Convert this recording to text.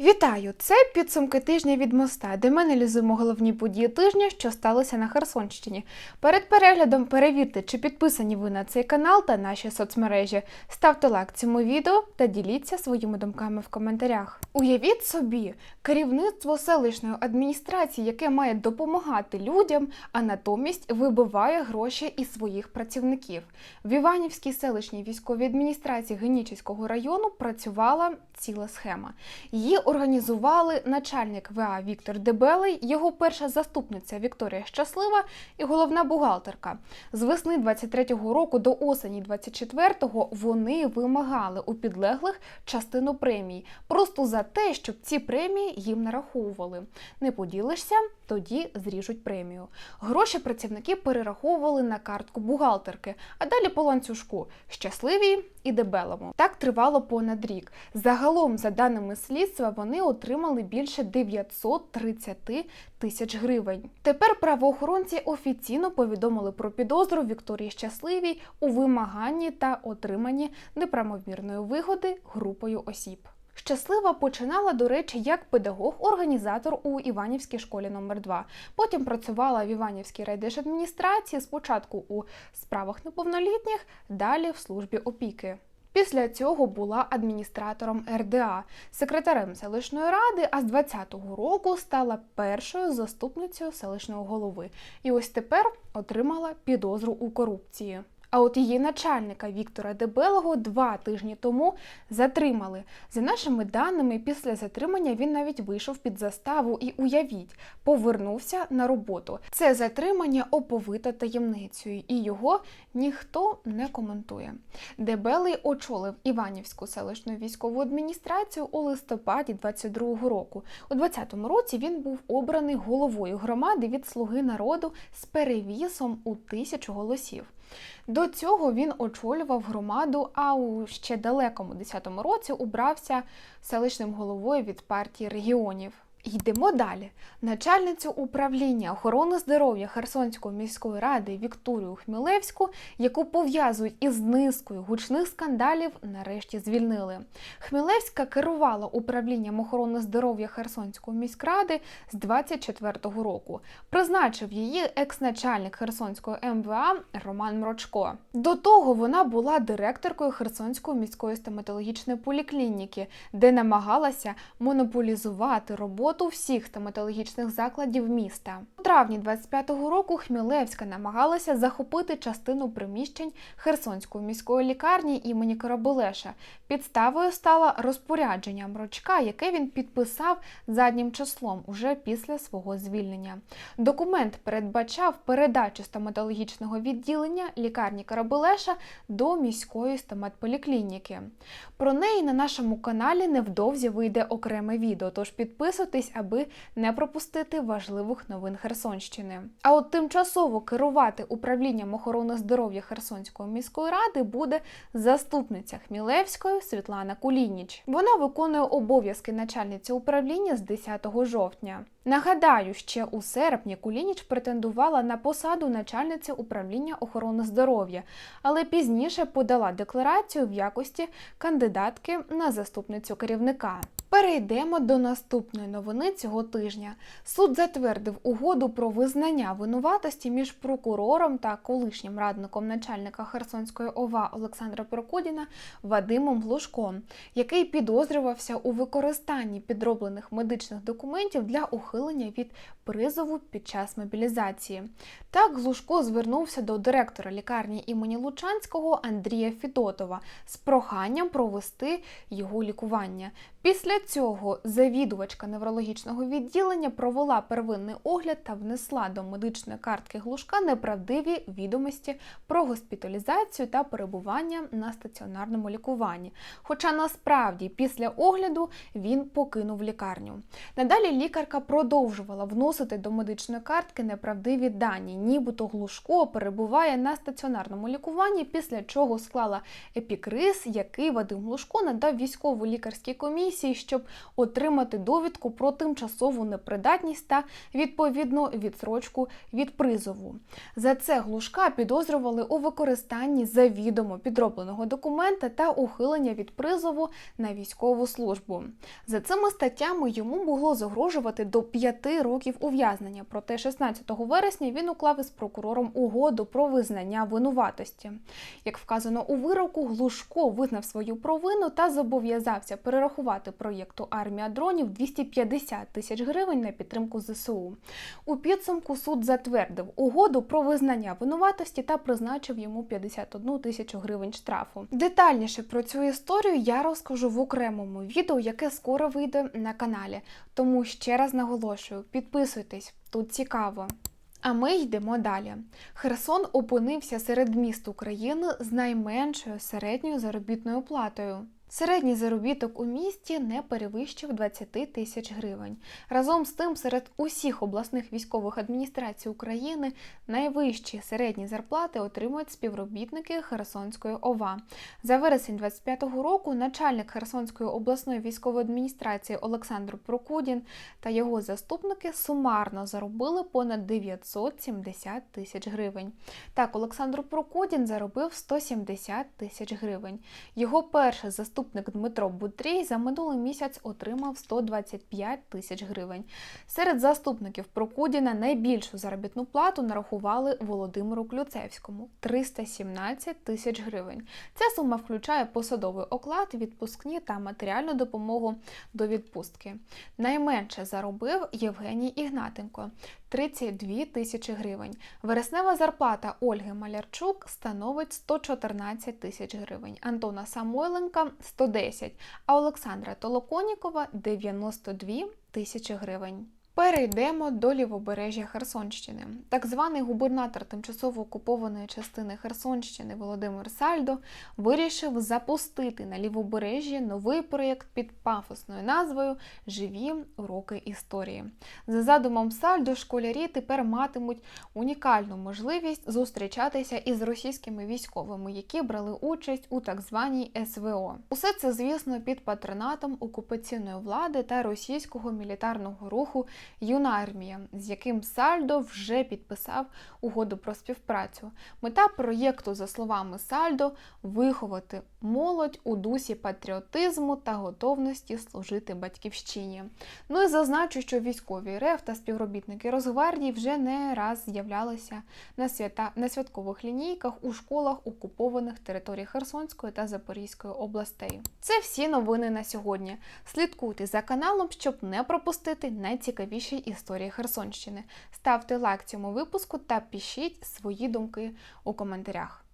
Вітаю! Це підсумки тижня від моста, де ми аналізуємо головні події тижня, що сталося на Херсонщині. Перед переглядом перевірте, чи підписані ви на цей канал та наші соцмережі. Ставте лайк цьому відео та діліться своїми думками в коментарях. Уявіть собі, керівництво селищної адміністрації, яке має допомагати людям, а натомість вибиває гроші із своїх працівників. В Іванівській селищній військовій адміністрації Генічеського району працювала ціла схема. Її організували начальник ВА Віктор Дебелий, його перша заступниця Вікторія Щаслива і головна бухгалтерка. З весни 23-го року до осені 24-го вони вимагали у підлеглих частину премій, просто за те, щоб ці премії їм нараховували. Не поділишся, тоді зріжуть премію. Гроші працівники перераховували на картку бухгалтерки, а далі по ланцюжку щасливій і дебелому. Так тривало понад рік. Загалом, за даними слідства, вони отримали більше 930 тисяч гривень. Тепер правоохоронці офіційно повідомили про підозру Вікторії Щасливій у вимаганні та отриманні неправомірної вигоди групою осіб. Щаслива починала, до речі, як педагог-організатор у Іванівській школі номер 2 Потім працювала в Іванівській райдержадміністрації, спочатку у справах неповнолітніх, далі в службі опіки. Після цього була адміністратором РДА, секретарем селищної ради, а з 20-го року стала першою заступницею селищного голови. І ось тепер отримала підозру у корупції. А от її начальника Віктора Дебелого два тижні тому затримали. За нашими даними, після затримання він навіть вийшов під заставу і уявіть, повернувся на роботу. Це затримання оповито таємницею, і його ніхто не коментує. Дебелий очолив Іванівську селищну військову адміністрацію у листопаді 22-го року. У 20-му році він був обраний головою громади від Слуги народу з перевісом у тисячу голосів. До цього він очолював громаду, а у ще далекому 10-му році убрався селищним головою від партії регіонів. Йдемо далі. Начальницю управління охорони здоров'я Херсонської міської ради Вікторію Хмілевську, яку пов'язують із низкою гучних скандалів, нарешті звільнили. Хмілевська керувала управлінням охорони здоров'я Херсонської міськради з 24-го року. Призначив її екс-начальник Херсонської МВА Роман Мрочко. До того вона була директоркою Херсонської міської стоматологічної поліклініки, де намагалася монополізувати роботу всіх стоматологічних закладів міста. У травні 25-го року Хмілевська намагалася захопити частину приміщень Херсонської міської лікарні імені Корабелеша. Підставою стало розпорядження Мрочка, яке він підписав заднім числом уже після свого звільнення. Документ передбачав передачу стоматологічного відділення лікарні Корабелеша до міської стоматполіклініки. Про неї на нашому каналі невдовзі вийде окреме відео, тож підписуйтесь, аби не пропустити важливих новин Херсонщини. А от тимчасово керувати управлінням охорони здоров'я Херсонської міської ради буде заступниця Хмілевської Світлана Кулініч. Вона виконує обов'язки начальниці управління з 10 жовтня. Нагадаю, ще у серпні Кулініч претендувала на посаду начальниці управління охорони здоров'я, але пізніше подала декларацію в якості кандидатки на заступницю керівника. Перейдемо до наступної новини цього тижня. Суд затвердив угоду про визнання винуватості між прокурором та колишнім радником начальника Херсонської ОВА Олександра Прокудіна Вадимом Глушком, який підозрювався у використанні підроблених медичних документів для ухилення від призову під час мобілізації. Так Глушко звернувся до директора лікарні імені Лучанського Андрія Фідотова з проханням провести його лікування. Після цього завідувачка неврологічного відділення провела первинний огляд та внесла до медичної картки глушка неправдиві відомості про госпіталізацію та перебування на стаціонарному лікуванні. Хоча насправді після огляду він покинув лікарню. Надалі лікарка продовжувала вносити до медичної картки неправдиві дані, нібито Глушко перебуває на стаціонарному лікуванні, після чого склала епікриз, який Вадим Глушко надав військово-лікарській комісії, щоб отримати довідку про тимчасову непридатність та відповідну відсрочку від призову. За це Глушка підозрювали у використанні завідомо підробленого документа та ухилення від призову на військову службу. За цими статтями йому могло загрожувати до 5 років ув'язнення. Проте 16 вересня він уклав із прокурором угоду про визнання винуватості. Як вказано у вироку, Глушко визнав свою провину та зобов'язався перерахувати проєкту армія дронів 250 тисяч гривень на підтримку ЗСУ. У підсумку суд затвердив угоду про визнання винуватості та призначив йому 51 тисячу гривень штрафу. Детальніше про цю історію я розкажу в окремому відео, яке скоро вийде на каналі. Тому ще раз наголошую: підписуйтесь, тут цікаво. А ми йдемо далі. Херсон опинився серед міст України з найменшою середньою заробітною платою. Середній заробіток у місті не перевищив 20 тисяч гривень. Разом з тим, серед усіх обласних військових адміністрацій України найвищі середні зарплати отримують співробітники Херсонської ОВА. За вересень 25-го року начальник Херсонської обласної військової адміністрації Олександр Прокудін та його заступники сумарно заробили понад 970 тисяч гривень. Так, Олександр Прокудін заробив 170 тисяч гривень. Його перший заступник Дмитро Бутрій за минулий місяць отримав 125 тисяч гривень. Серед заступників Прокудіна найбільшу заробітну плату нарахували Володимиру Клюцевському 317 тисяч гривень. Ця сума включає посадовий оклад, відпускні та матеріальну допомогу до відпустки. Найменше заробив Євгеній Ігнатенко 32 тисячі гривень. Вереснева зарплата Ольги Малярчук становить 114 тисяч гривень, Антона Самойленка 110, а Олександра Толоконікова 92 тисячі гривень. Перейдемо до лівобережжя Херсонщини. Так званий губернатор тимчасово окупованої частини Херсонщини Володимир Сальдо вирішив запустити на лівобережжі новий проєкт під пафосною назвою Живі уроки історії. За задумом Сальдо, школярі тепер матимуть унікальну можливість зустрічатися із російськими військовими, які брали участь у так званій СВО. Усе це, звісно, під патронатом окупаційної влади та російського мілітарного руху. Юна армія, з яким Сальдо вже підписав угоду про співпрацю. Мета проєкту, за словами Сальдо, виховати молодь у дусі патріотизму та готовності служити батьківщині. Ну і зазначу, що військові РФ та співробітники Росгвардії вже не раз з'являлися на свята на святкових лінійках у школах окупованих територій Херсонської та Запорізької областей. Це всі новини на сьогодні. Слідкуйте за каналом, щоб не пропустити найцікавіші історії Херсонщини. Ставте лайк цьому випуску та пишіть свої думки у коментарях.